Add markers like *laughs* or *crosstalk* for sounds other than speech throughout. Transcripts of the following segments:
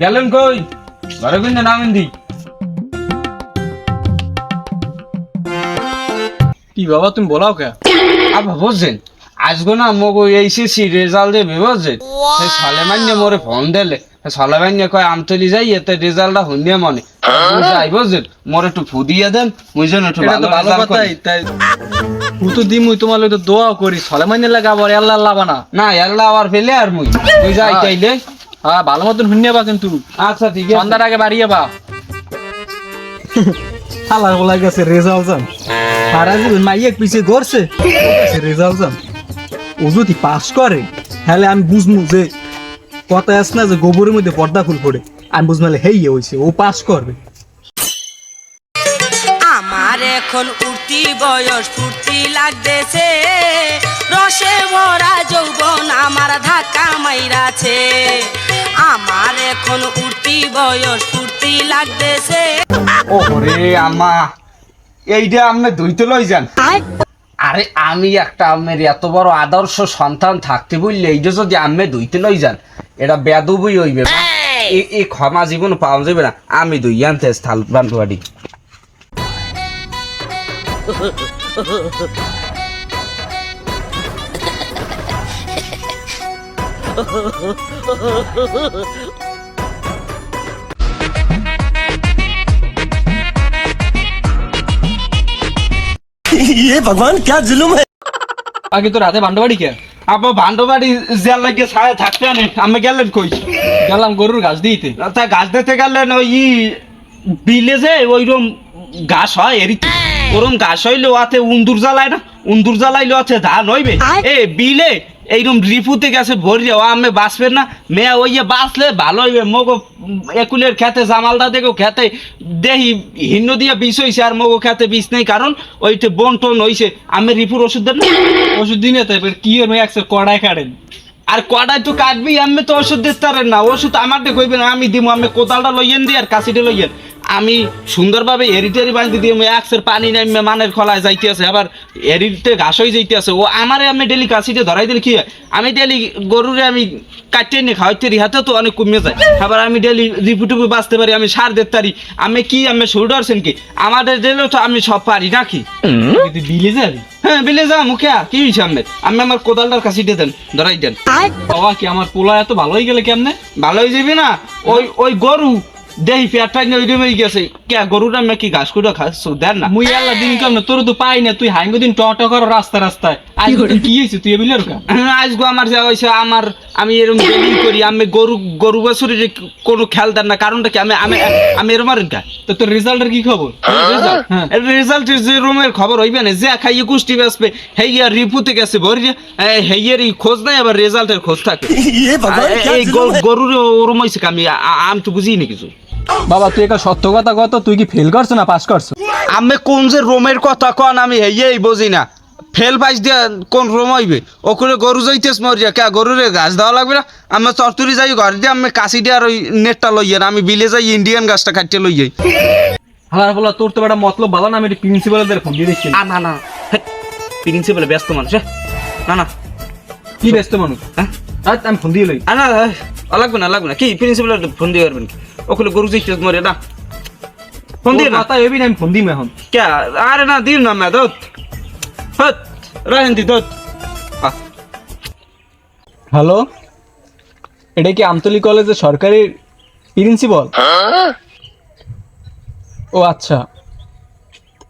গেলেন কই? ঘরে কিন্তু নামেন দি। কি বাবা তুমি বলাও কে? আবার বুঝছেন? আজগো না মগো এইসিসি রেজাল্ট দেবে বুঝছেন? সেই সালেমান্যে মোরে ফোন দিলে। সালেমান্যে কয় আমতলি যাই এতে রেজাল্টটা হইনে মনে। মুই যাই বুঝছেন? মোরে একটু ফু দিয়ে দেন মুই যেন একটু ভালো তো ভালো কথাই তাই ও তো দিমুই তোমার লগে তো দোয়া করি। সলে মাইনে লাগে আবার আল্লাহ আল্লাহ বানা। না এল্লা আবার ফেলে আর মুই। মুই যাই হ্যাঁ। তাইলে। হ্যাঁ ভালো মতন শুনিয়ে বা কিন্তু। আচ্ছা ঠিক আছে। সন্ধ্যার আগে বাড়িয়ে বা। হালার বলা গেছে রেজাল্ট জান। সারা জীবন মাইয়ের পিছিয়ে ঘরছে রেজাল্ট জান। ও যদি পাস করে তাহলে আমি বুঝব যে কথা আছে না যে গোবরের মধ্যে পর্দা ফুল পড়ে। আমি বুঝমালে হেই হয়েছে ও পাস করবে। আমার এখন উঠতি বয়স ফুর্তি লাগতেছে। রসে ভরা যৌবন আমার ধাক্কা মাইরাছে। এখন উঠতি বয়স ফুর্তি লাগতেছে। ওরে আমা এইটা আপনি ধুইতে লই যান। আরে আমি একটা আমের এত বড় আদর্শ সন্তান থাকতে বললে এইটা যদি আম্মে ধুইতে লই যান এটা বেদবই হইবে। এ- এই ক্ষমা জীবন পাওয়া যাবে না। আমি দুই আনতে স্থাল *laughs* *laughs* বান্টুয়াডি আগে তো রাতে ভান্ডবাড়ি কে? আপা ভান্ডবাড়ি জেল লাগে সাড়ে থাকতে আনে। আমি গেলেন কই? গেলাম গরুর ঘাস দিতে। তা গাছ দিতে গেলেন ওই বিলে যে ওইরকম ঘাস হয় এরি ওরম ঘাস হইলে ওতে উন্দুর জ্বালায় না? উন্দুর জ্বালাইলে ওতে ধান হইবে। এ বিলে এইরকম রিপুতে গেছে ভরি ও আমি বাঁচবেন না। মেয়ে ওই যে বাঁচলে ভালো হইবে। মগো, একুলের খেতে, জামালদা দেখো খেতে, দেহি হিন্ন দিয়ে বিষ হইছে আর মগো খেতে বিষ নেই, কারণ ওইটা বন টন হইছে। আমি রিপুর ওষুধ দেন ওষুধ দিনে তাই এবার কি হলো একশো কড়াই কাটেন আর কড়াই তো কাটবি আমি তো ওষুধ দিতে না। ওষুধ আমার দেখে হইবে না আমি দিব আমি কোদালটা লইয়েন দিই আর কাশিটা লইয়েন। আমি সুন্দরভাবে এরিটেরি বাঁধি দিয়ে একসের পানি নামে মানের খলায় যাইতে আছে আবার এরিতে ঘাস হয়ে যাইতে আছে ও আমারে আমি ডেলি কাশিটা ধরাই দিলে কি হয়? আমি ডেলি গরুরে আমি কাটিয়ে নিয়ে খাওয়াইতে রি হাতে তো অনেক কমে যায়। আবার আমি ডেলি রিপুটুপু বাঁচতে পারি আমি সার দিতে পারি। আমি কি আমি শোল্ডারছেন কি? আমাদের দিলেও তো আমি সব পারি নাকি? বিলে যাবি? হ্যাঁ বিলে যা মুখে আ, কি হয়েছে আমি আমি আমার কোদালটার কাশিটা দেন ধরাই দেন। বাবা কি আমার পোলা এত ভালোই গেলে কেমনে? ভালো হয়ে যাবি না? ওই ওই গরু দেহি পেটটা নিয়ে ওইরকম হয়ে গেছে। কে ঘাস কুটা খাস? দেন না। মুই আল্লাহ দিন কেমনে তোর তো পাই না তুই হাইঙ্গো দিন টটা কর রাস্তা রাস্তায়। আজ কি হয়েছে তুই এবিলের কা? *laughs* আজগো আমার যা হয়েছে আমার আমি এরকম করি আমি গরু গরু বাছুরির কোনো খেয়াল দেন না কারণটা কি? আমি আমি আমি এরম আর তো তোর রেজাল্টের কি খবর? হ্যাঁ। রেজাল্ট যে রুমের খবর হইবে না যে খাইয়ে কুষ্টি বেসবে হেইয়া রিপুতে গেছে ভরি হেইয়ের খোঁজ নাই আবার রেজাল্টের খোঁজ থাকে। *laughs* এই গ- গরুর ওরম হয়েছে কি? আমি আমি তো বুঝিনি কিছু। বাবা তুই একটা সত্য কথা কত? তুই কি ফেল করছ না পাস করছ? আমি কোন যে রোমের কথা কন আমি হেয়েই বুঝি না। ফেল পাইস দিয়া কোন রোম হইবে? ওখানে গরু যাইতেস মরিয়া কে গরুরে ঘাস দেওয়া লাগবে না? আমি চরতুরি যাই ঘর দিয়ে আমি কাশি দিয়ে আর ওই নেটটা লইয়ে না আমি বিলে যাই ইন্ডিয়ান গাছটা কাটিয়ে লই যাই হালার বলা তোর তো একটা মতলব ভালো না আমি প্রিন্সিপালদের ফোন দিয়ে দিচ্ছি না না। প্রিন্সিপাল ব্যস্ত মানুষ? না না। কি ব্যস্ত মানুষ? হ্যাঁ? আচ্ছা, আমি ফোন দিয়ে লই। না লাগবে না লাগবে না। কি প্রিন্সিপাল ফোন দিয়ে পারবেন কি ওখানে গরু যাইতেস মরিয়া না ফোন দিয়ে না? এবি না আমি ফোন দিই এখন। কে আরে না দিন না মে দত হত রাহেন দি দত। হ্যালো এটা কি আমতলি কলেজের সরকারি প্রিন্সিপাল ও আচ্ছা।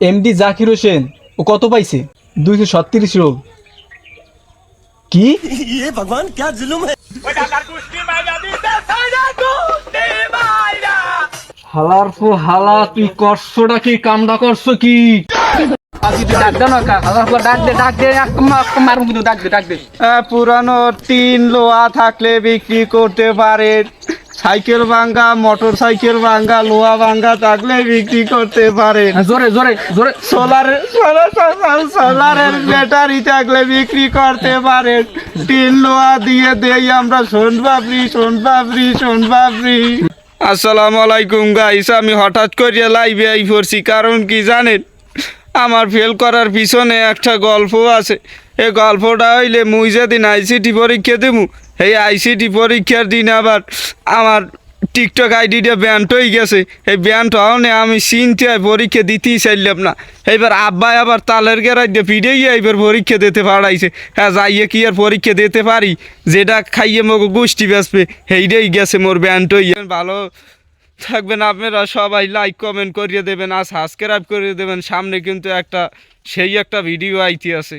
এমডি জাকির হোসেন ও কত পাইছে? দুইশো ছত্রিশ রোল কি? *laughs* হালার ফু হালা তুই করছোটা কি কামটা করছ কি? পুরানো তিন লোহা থাকলে বিক্রি করতে পারেন সাইকেল ভাঙ্গা মোটর সাইকেল ভাঙ্গা লোহা ভাঙ্গা থাকলে বিক্রি করতে পারেন। হ্যাঁ, জোরে জোরে জোরে। সোলার সোলারের ব্যাটারি থাকলে বিক্রি করতে পারে টিন লোহা দিয়ে দেই আমরা সোন পাপড়ি সোন পাপড়ি সোন পাপড়ি। আসসালামু আলাইকুম গাইস আমি হঠাৎ করে লাইভে আই পড়ছি কারণ কি জানেন? আমার ফেল করার পিছনে একটা গল্প আছে। এই গল্পটা হইলে মুই যেদিন আইসিটি পরীক্ষা দেবো এই আইসিটি পরীক্ষার দিন আবার আমার টিকটক আইডিটা ব্যান্ড হয়ে গেছে। এই ব্যান্ড হওয়ানে আমি চিনতে পরীক্ষা দিতেই চাইলাম না। এইবার আব্বাই আবার তালের গেরাই দিয়ে ফিরেই এইবার পরীক্ষা দিতে পারাইছে। হ্যাঁ যাইয়ে কি আর পরীক্ষা দিতে পারি? যেটা খাইয়ে মগো গোষ্ঠী বেসবে সেইটাই গেছে মোর ব্যান্ড হয়ে ভালো থাকবেন আপনারা সবাই লাইক কমেন্ট করিয়ে দেবেন আর সাবস্ক্রাইব করিয়ে দেবেন। সামনে কিন্তু একটা, সেই একটা ভিডিও আইতে আছে।